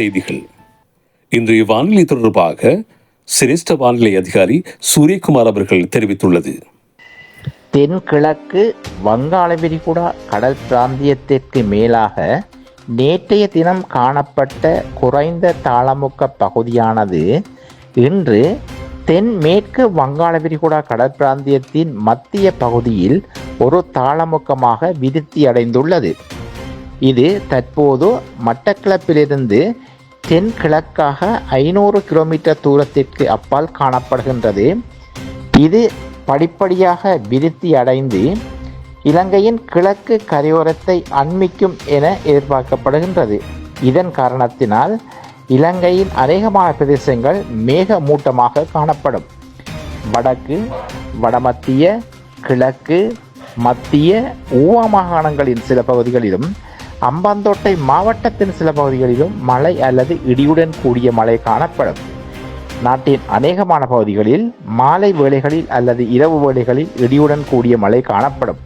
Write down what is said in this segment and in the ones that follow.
செய்திகள். இன்றைய வானிலை தொடர்பாக சிரேஷ்ட வானிலை அதிகாரி சூரியகுமார் அவர்கள் தெரிவித்துள்ளது. தென்கிழக்கு வங்காள விரிகுடா கடல் பிராந்தியத்திற்கு மேலாக நேற்றைய தினம் காணப்பட்ட குறைந்த தாளமுக்க பகுதியானது இன்று தென்மேற்கு வங்காள விரிகுடா கடல் பிராந்தியத்தின் மத்திய பகுதியில் ஒரு தாளமுக்கமாக விருத்தி அடைந்துள்ளது இது தற்போது மட்டக்களப்பிலிருந்து தென்கிழக்காக ஐநூறு கிலோமீட்டர் தூரத்திற்கு அப்பால் காணப்படுகின்றது. இது படிப்படியாக விருத்தி அடைந்து இலங்கையின் கிழக்கு கரையோரத்தை அண்மிக்கும் என எதிர்பார்க்கப்படுகின்றது. இதன் காரணத்தினால் இலங்கையின் அநேகமான பிரதேசங்கள் மேக மூட்டமாக காணப்படும். வடக்கு வடமத்திய கிழக்கு மத்திய ஊவா மாகாணங்களின் சில பகுதிகளிலும் அம்பாந்தோட்டை மாவட்டத்தின் சில பகுதிகளிலும் மழை அல்லது இடியுடன் கூடிய மழை காணப்படும். நாட்டின் அநேகமான பகுதிகளில் மாலை வேளைகளில் அல்லது இரவு வேளைகளில் இடியுடன் கூடிய மழை காணப்படும்.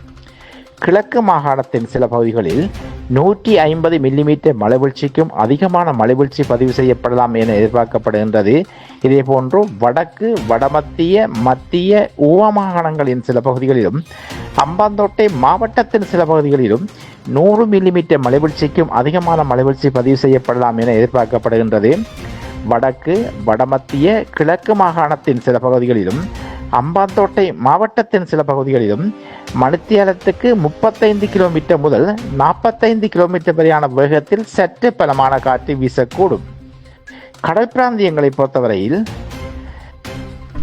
கிழக்கு மாகாணத்தின் சில பகுதிகளில் நூற்றி ஐம்பது மில்லிமீட்டர் மலைவீழ்ச்சிக்கும் அதிகமான மலைவீழ்ச்சி பதிவு செய்யப்படலாம் என எதிர்பார்க்கப்படுகின்றது. இதேபோன்று வடக்கு வடமத்திய மத்திய உவமாகாணங்களின் மாகாணங்களின் சில பகுதிகளிலும் அம்பாந்தோட்டை மாவட்டத்தின் சில பகுதிகளிலும் நூறு மில்லிமீட்டர் மலைவீழ்ச்சிக்கும் அதிகமான மலைவீழ்ச்சி பதிவு செய்யப்படலாம் என எதிர்பார்க்கப்படுகின்றது. வடக்கு வடமத்திய கிழக்கு மாகாணத்தின் சில பகுதிகளிலும் அம்பாந்தோட்டை மாவட்டத்தின் சில பகுதிகளிலும் மணித்தியாலத்துக்கு முப்பத்தைந்து கிலோமீட்டர் முதல் நாற்பத்தைந்து கிலோமீட்டர் வரையான வேகத்தில் சற்று பலமான காற்று வீசக்கூடும். கடல் பிராந்தியங்களை பொறுத்தவரையில்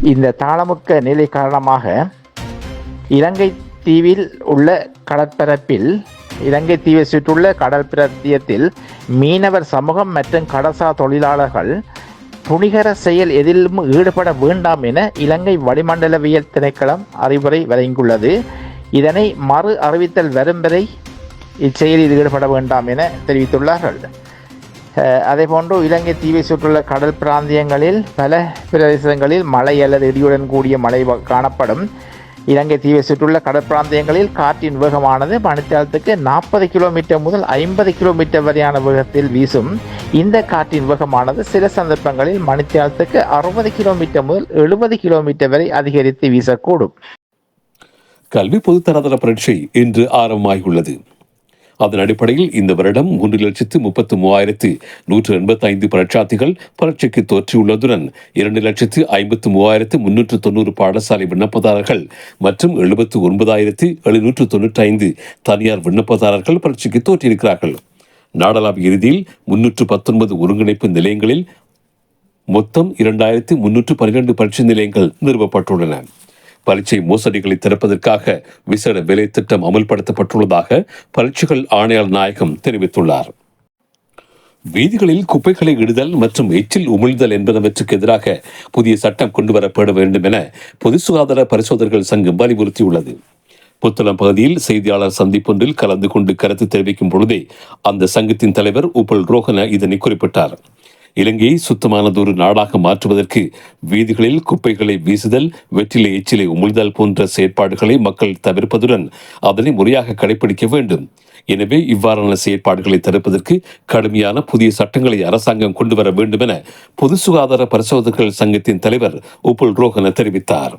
இந்த தாளமுக்க நிலை காரணமாக இலங்கை தீவில் உள்ள கடற்பரப்பில் இலங்கை தீவை சுற்றுள்ள கடற்பிராந்தியத்தில் மீனவர் சமூகம் மற்றும் கடசா தொழிலாளர்கள் துணிகர செயல் எதிலும் ஈடுபட வேண்டாம் என இலங்கை வளிமண்டலவியல் திணைக்களம் அறிவுரை வழங்கியுள்ளது. இதனை மறு அறிவித்தல் வரும் வரை இச்செயலில் ஈடுபட வேண்டாம் என தெரிவித்துள்ளார்கள். அதே போன்று இலங்கை தீவை சுற்றுள்ள கடல் பிராந்தியங்களில் பல பிரதேசங்களில் மழை அல்லது இடியுடன் கூடிய மழை காணப்படும். இலங்கை தீவை சுற்றுள்ள கடற்பிராந்தியங்களில் காற்றின் வேகமானது மணித்தியாலத்துக்கு நாற்பது கிலோமீட்டர் முதல் ஐம்பது கிலோமீட்டர் வரையான வேகத்தில் வீசும். இந்த காற்றின் வேகமானது சில சந்தர்ப்பங்களில் மணித்தியாலத்துக்கு அறுபது கிலோமீட்டர் முதல் எழுபது கிலோமீட்டர் வரை அதிகரித்து வீசக்கூடும். கல்வி பொதுத்தராதர பரீட்சை இன்று ஆரம்பமாகியுள்ளது. அதன் அடிப்படையில் இந்த வருடம் மூன்று லட்சத்து முப்பத்து மூவாயிரத்து நூற்று எண்பத்தி ஐந்து பரீட்சார்த்திகள் பரீட்சைக்கு தோற்றியுள்ளதுடன் இரண்டு லட்சத்து ஐம்பத்து மூவாயிரத்து முன்னூற்று தொண்ணூறு பாடசாலை விண்ணப்பதாரர்கள் மற்றும் எழுபத்து ஒன்பதாயிரத்து எழுநூற்று தொன்னூற்றி ஐந்து தனியார் விண்ணப்பதாரர்கள் பரீட்சைக்கு தோற்றியிருக்கிறார்கள். நாடளாவிய இறுதியில் முன்னூற்று பத்தொன்பது ஒருங்கிணைப்பு நிலையங்களில் மொத்தம் இரண்டாயிரத்து முன்னூற்று பன்னிரண்டு பரீட்சை நிலையங்கள் நிறுவப்பட்டுள்ளன. பரீட்சை மோசடிகளை திறப்பதற்காக விசேட வேலை திட்டம் அமல்படுத்தப்பட்டுள்ளதாக பரீட்சைகள் ஆணையாளர் நாயகம் தெரிவித்துள்ளார். வீதிகளில் குப்பைகளை இடுதல் மற்றும் எச்சில் உமிழ்தல் என்பனவற்றுக்கு எதிராக புதிய சட்டம் கொண்டுவரப்பட வேண்டும் என பொது சுகாதார பரிசோதகர்கள் சங்கம் வலியுறுத்தியுள்ளது. புத்தளம் பகுதியில் செய்தியாளர் சந்திப்பொன்றில் கலந்து கொண்டு கருத்து தெரிவிக்கும் பொழுதே அந்த சங்கத்தின் தலைவர் உப்பல் ரோஹன இதனை குறிப்பிட்டார். இலங்கையை சுத்தமானதொரு நாடாக மாற்றுவதற்கு வீதிகளில் குப்பைகளை வீசுதல் வெற்றிலை எச்சிலை உமிழ்தல் போன்ற செயற்பாடுகளை மக்கள் தவிர்ப்பதுடன் அதனை முறையாக கடைபிடிக்க வேண்டும். எனவே இவ்வாறான செயற்பாடுகளை தடுப்பதற்கு கடுமையான புதிய சட்டங்களை அரசாங்கம் கொண்டு வர வேண்டும் என பொது சுகாதார பரிசோதகர்கள் சங்கத்தின் தலைவர் உப்புல் ரோஹன தெரிவித்தார்.